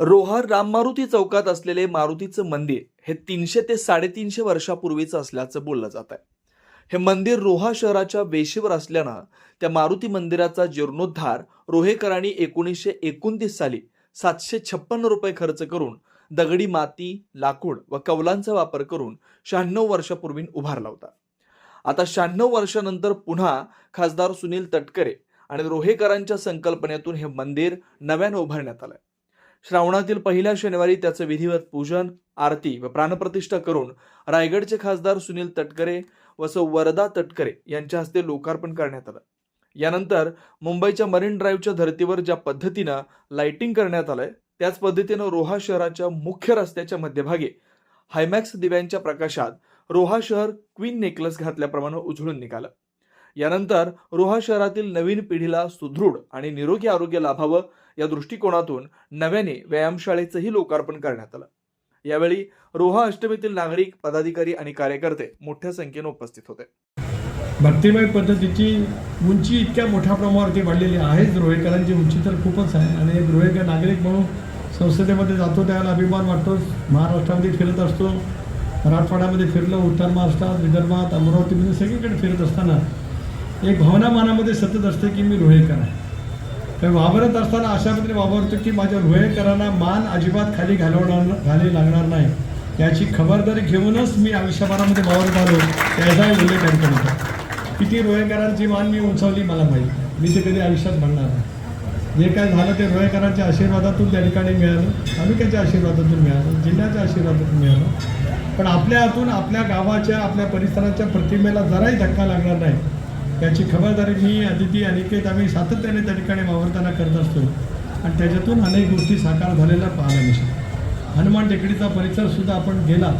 रोहा राममारुती चौकात असलेले मारुतीचं मंदिर हे तीनशे ते साडेतीनशे वर्षापूर्वीचं असल्याचं बोललं जात आहे. हे मंदिर रोहा शहराच्या वेशीवर असल्यानं त्या मारुती मंदिराचा जीर्णोद्धार रोहेकरांनी एकोणीसशे एकोणतीस साली सातशे छप्पन्न रुपये खर्च करून दगडी माती लाकूड व कौलांचा वापर करून शहाण्णव वर्षापूर्वी उभारला होता. आता शहाण्णव वर्षानंतर पुन्हा खासदार सुनील तटकरे आणि रोहेकरांच्या संकल्पनेतून हे मंदिर नव्यानं उभारण्यात आलं श्रावणातील पहिल्या शनिवारी त्याचं विधिवत पूजन आरती व प्राणप्रतिष्ठा करून रायगडचे खासदार सुनील तटकरे व सौ वरदा तटकरे यांच्या हस्ते लोकार्पण करण्यात आलं. यानंतर मुंबईच्या मरीन ड्राईव्हच्या धर्तीवर ज्या पद्धतीनं लाइटिंग करण्यात आलंय त्याच पद्धतीनं रोहा शहराच्या मुख्य रस्त्याच्या मध्यभागी हायमॅक्स दिव्यांच्या प्रकाशात रोहा शहर क्वीन नेकलस घातल्याप्रमाणे उजळून निघालं. यानंतर रोहा शहरातील नवीन पिढीला सुदृढ आणि निरोगी आरोग्य लाभावं या दृष्टिकोनातून नव्याने व्यायामशाळेचंही लोकार्पण करण्यात आलं. यावेळी रोहा अष्टमीतील नागरिक पदाधिकारी आणि कार्यकर्ते मोठ्या संख्येने उपस्थित होते. भक्तिमय पद्धतीची उंची इतक्या मोठ्या प्रमाणावरती वाढलेली आहेच रोहेकरांची उंची तर खूपच आहे. आणि एक रोहेकर नागरिक म्हणून संसदेमध्ये जातो त्याला अभिमान वाटतो. महाराष्ट्रामध्ये फिरत असतो. मराठवाड्यामध्ये फिरलो उत्तर महाराष्ट्रात विदर्भात अमरावतीमध्ये सगळीकडे फिरत असताना एक भावना मनामध्ये सतत असते की मी रोहेकर आहे. तर वावरत असताना अशा पद्धतीने वावरतो की माझ्या रोहेकरांना मान अजिबात खाली घालवणार घाली लागणार नाही. याची खबरदारी घेऊनच मी आयुष्यभरामध्ये वावरत आलो. त्याचाही उल्लेख करतो होता किती रोहेकरांची मान मी उंचावली मला माहीत मी ते कधी आयुष्यात म्हणणार नाही. जे काय झालं ते रोहेकरांच्या आशीर्वादातून त्या ठिकाणी मिळालं. तालुक्याच्या आशीर्वादातून मिळालं. जिल्ह्याच्या आशीर्वादातून मिळालं. पण आपल्या हातून आपल्या गावाच्या आपल्या परिसराच्या प्रतिमेला जराही धक्का लागणार नाही. याची खबरदारी मी अदिती अनिकेत आम्ही सातत्याने त्या ठिकाणी वावरताना करत असतो. आणि त्याच्यातून अनेक गोष्टी साकार झालेल्या पाहायला मिळतात. हनुमान टेकडीचा परिसरसुद्धा आपण गेला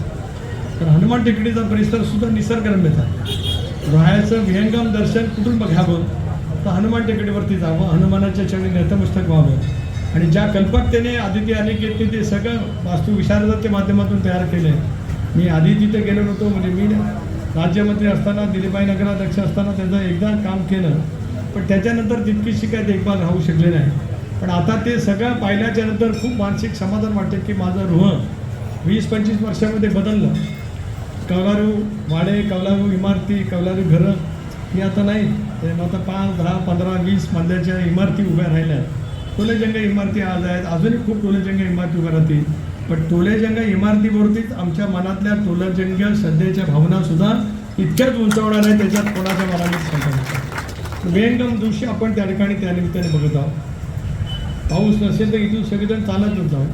तर हनुमान टेकडीचा परिसरसुद्धा निसर्गरम्यच आहे राहायचं विहंगम दर्शन कुठून बघावं तर हनुमान टेकडीवरती जावं हनुमानाच्या चरणी नतमस्तक व्हावं. आणि ज्या कल्पकतेने आदिती अनिकेतने ते सगळं वास्तुविशारदाच्या माध्यमातून तयार केलं आहे मी आधी तिथे गेलो नव्हतो म्हणजे मी राज्यमंत्री असताना दिलीबाई नगराध्यक्ष असताना त्याचं एकदा काम केलं पण त्याच्यानंतर तितकीशी काय देखभाल राहू शकले नाही. पण आता ते सगळं पाहिल्याच्या नंतर खूप मानसिक समाधान वाटते की माझं रोह वीस पंचवीस वर्षामध्ये बदललं. कौलारू वाडे कौलारू इमारती कौलारू घरं ही आता नाही. ते आता पाच दहा पंधरा वीस मधल्याच्या इमारती उभ्या राहिल्या टोलेजंग इमारती आज आहेत. अजूनही खूप टोलेजंग इमारती उभ्या राहतील. पण टोलेजंग इमारतीवरतीच आमच्या मनातल्या टोलेजंग सध्याच्या भावनासुद्धा इतक्याच उंचावणार आहे त्याच्यात कोणाच्या मनाने सांगायचं वेंगम दृश्य आपण त्या ठिकाणी त्यानिमित्ताने बघत आहोत. पाऊस नसेल तर इथून सगळेजण चालतच जाऊ.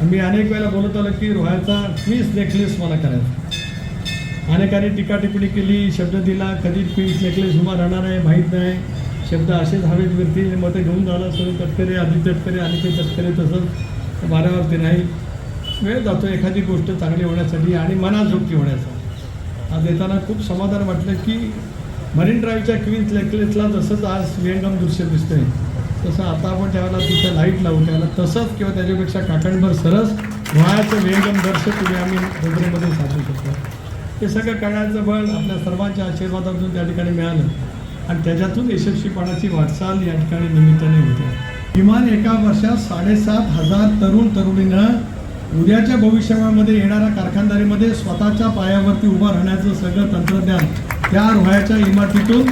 आणि मी अनेक वेळेला बोलत आलो की रोह्याचा क्वीज नेकलेस मला करायचा. अनेकांनी टीका टिप्पणी केली शब्द दिला कधी क्वीज नेकलेस उभा राहणार आहे माहीत नाही. शब्द असेच हवेत वरती मतं घेऊन जाणार सगळे तटकरे आदित्य तटकरे आणि ते तटकरे तसंच वाऱ्यावरती नाही. वेळ जातो एखादी गोष्ट चांगली होण्यासाठी आणि मनाजोगती होण्याचा. आज येताना खूप समाधान वाटलं की मरीन ड्राईव्हच्या क्वीन्स लेकलेसला जसंच आज विहंगम दृश्य दिसतंय. तसं आता आपण त्यावेळेला तिथं लाइट लावू त्याला तसंच किंवा त्याच्यापेक्षा काकणभर सरस व्हायचं वेगम दर्श तुम्ही आम्ही डोंगरेमध्ये साधू शकतो हे सगळं करण्याचं बळ आपल्या सर्वांच्या आशीर्वादातून त्या ठिकाणी मिळालं. आणि त्याच्यातून यशस्वीपणाची वाटचाल या ठिकाणी निमित्ताने किमान एका वर्षात साडेसात हजार तरुण तरुणीनं उद्याच्या भविष्यामध्ये येणाऱ्या कारखानदारीमध्ये स्वतःच्या पायावरती उभं राहण्याचं सगळं तंत्रज्ञान त्या रोह्याच्या इमारतीतून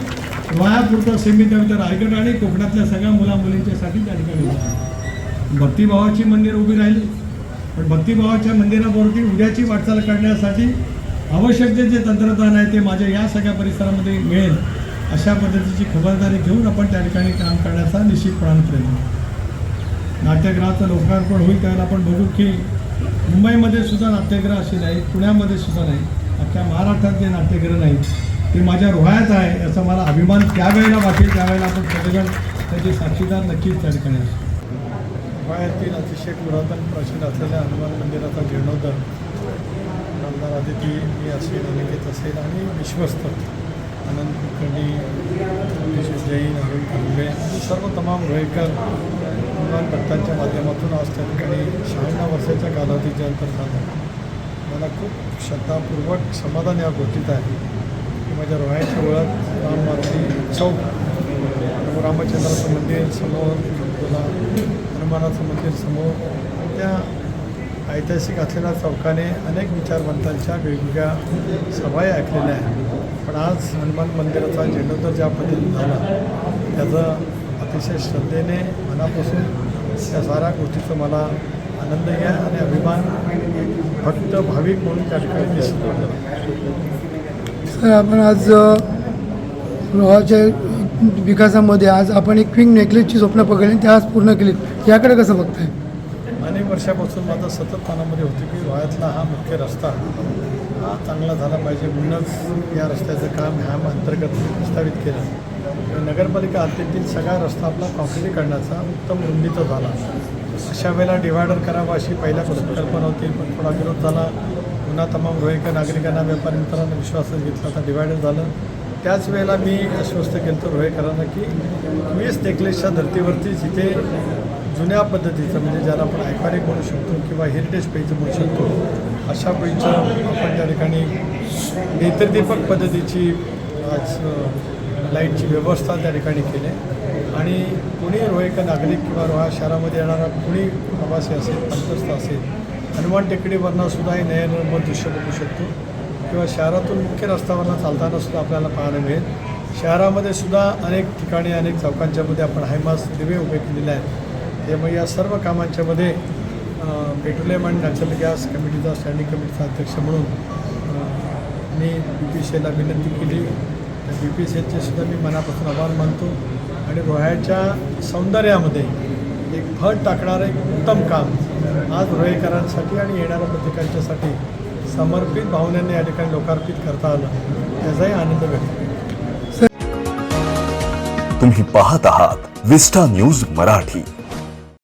रोह्यापुरतं सीमित आहे. तर रायगड आणि कोकणातल्या सगळ्या मुला मुलींच्यासाठी त्या ठिकाणी भक्तिभावाची मंदिर उभी राहिली. पण भक्तिभावाच्या मंदिरावरती उद्याची वाटचाल करण्यासाठी आवश्यक जे जे तंत्रज्ञान आहे ते माझ्या या सगळ्या परिसरामध्ये मिळेल. अशा पद्धतीची खबरदारी घेऊन आपण त्या ठिकाणी काम करण्याचा निश्चितपणाने प्रयत्न नाट्यगृहाचं लोकार्पण होईल त्यावेळेला आपण बघू की मुंबईमध्ये सुद्धा नाट्यगृह अशी नाही पुण्यामध्ये सुद्धा नाही अख्ख्या महाराष्ट्रात जे नाट्यगृह नाही ते माझ्या रोहायात आहे याचा मला अभिमान त्यावेळेला वाटेल त्यावेळेला आपण सगळेजण त्याचे साक्षीदार नक्कीच त्या ठिकाणी असतो रोहायातील अतिशय पुरातन प्राचीन असलेल्या हनुमान मंदिराचा जीर्णोद्धार. आमदार आदिती मी असेल अनिकेत असेल आणि विश्वस्त. आनंद कुलकर्णी अतिशय जैन अरुण कांबळे सर्व तमाम रोहेकर हनुमान भक्तांच्या माध्यमातून आज त्या ठिकाणी शहाण्णव वर्षाच्या कालावधीच्या अंतर झालं मला खूप श्रद्धापूर्वक समाधान या गोष्टीत आहे. की माझ्या रोहायची ओळख राम मारुती चौक रामचंद्राचं मंदिर समोर तुला हनुमानाचं मंदिर समोर त्या ऐतिहासिक असलेल्या चौकाने अनेक विचारवंतांच्या वेगवेगळ्या सभाही ऐकलेल्या आहेत. पण आज हनुमान मंदिराचा जीर्णोद्धार ज्या पद्धतीने झाला त्याचं अतिशय श्रद्धेने मनापासून त्या साऱ्या गोष्टीचं मला आनंद आहे आणि अभिमान फक्त भाविक म्हणून त्या ठिकाणी दिसत. होतं सर आपण आज लोहाच्या विकासामध्ये आज आपण एक क्विंग नेकलेसची स्वप्न पकडली त्या ते आज पूर्ण केली. याकडे कसं बघताय? अनेक वर्षापासून माझं सतत मनामध्ये होतं की रोह्यातला हा मुख्य रस्ता हा चांगला झाला पाहिजे म्हणूनच या रस्त्याचं काम ह्या अंतर्गत प्रस्तावित केलं. नगरपालिका हद्दीतील सगळा रस्ता आपला काँक्रिटीकरणाचा उत्तम रुंदीचा झाला. अशा वेळेला डिवायडर करावा अशी पहिल्या कल्पना होती पण थोडा विरोध झाला. पुन्हा तमाम रोहेकर नागरिकांना व्यापारी मित्रांना विश्वासात घेतला. आता डिवायडर झालं. त्याच वेळेला मी आश्वस्त केलं तर रोहेकरांना की वीस नेकलेसच्या धर्तीवरती जिथे जुन्या पद्धतीचं म्हणजे ज्याला आपण आयकॉनिक म्हणू शकतो किंवा हेरिटेज पेज म्हणू शकतो अशा पेजचं आपण त्या ठिकाणी नेत्रदीपक पद्धतीची आज लाईटची व्यवस्था त्या ठिकाणी केली आणि कुणी रोहेकर नागरिक किंवा रोहा शहरामध्ये येणारा कुणी प्रवासी असेल अंतस्थ असेल हनुमान टेकडीवरनं सुद्धा नयनरम्य दृश्य बघू शकतो. किंवा शहरातून मुख्य रस्त्यावरनं चालताना सुद्धा आपल्याला पाहायला मिळेल. शहरामध्ये सुद्धा अनेक ठिकाणी अनेक चौकांच्यामध्ये आपण हायमास दिवे उभे केलेले आहेत. त्यामुळे या सर्व कामांच्यामध्ये पेट्रोलियम आणि नॅचरल गॅस कमिटीचा स्टँडिंग कमिटीचा अध्यक्ष म्हणून मी बी पी सीला विनंती केली. तर बी पी सीचे सुद्धा मी मनापासून आभार मानतो. आणि रोह्याच्या सौंदर्यामध्ये एक भर टाकणारं एक उत्तम काम आज रोहेकरांसाठी आणि येणाऱ्या प्रत्येकांच्यासाठी समर्पित भावनेने या ठिकाणी लोकार्पित करता आलं. त्याचाही आनंद व्यक्त तुम्ही पाहत आहात विस्टा न्यूज मराठी.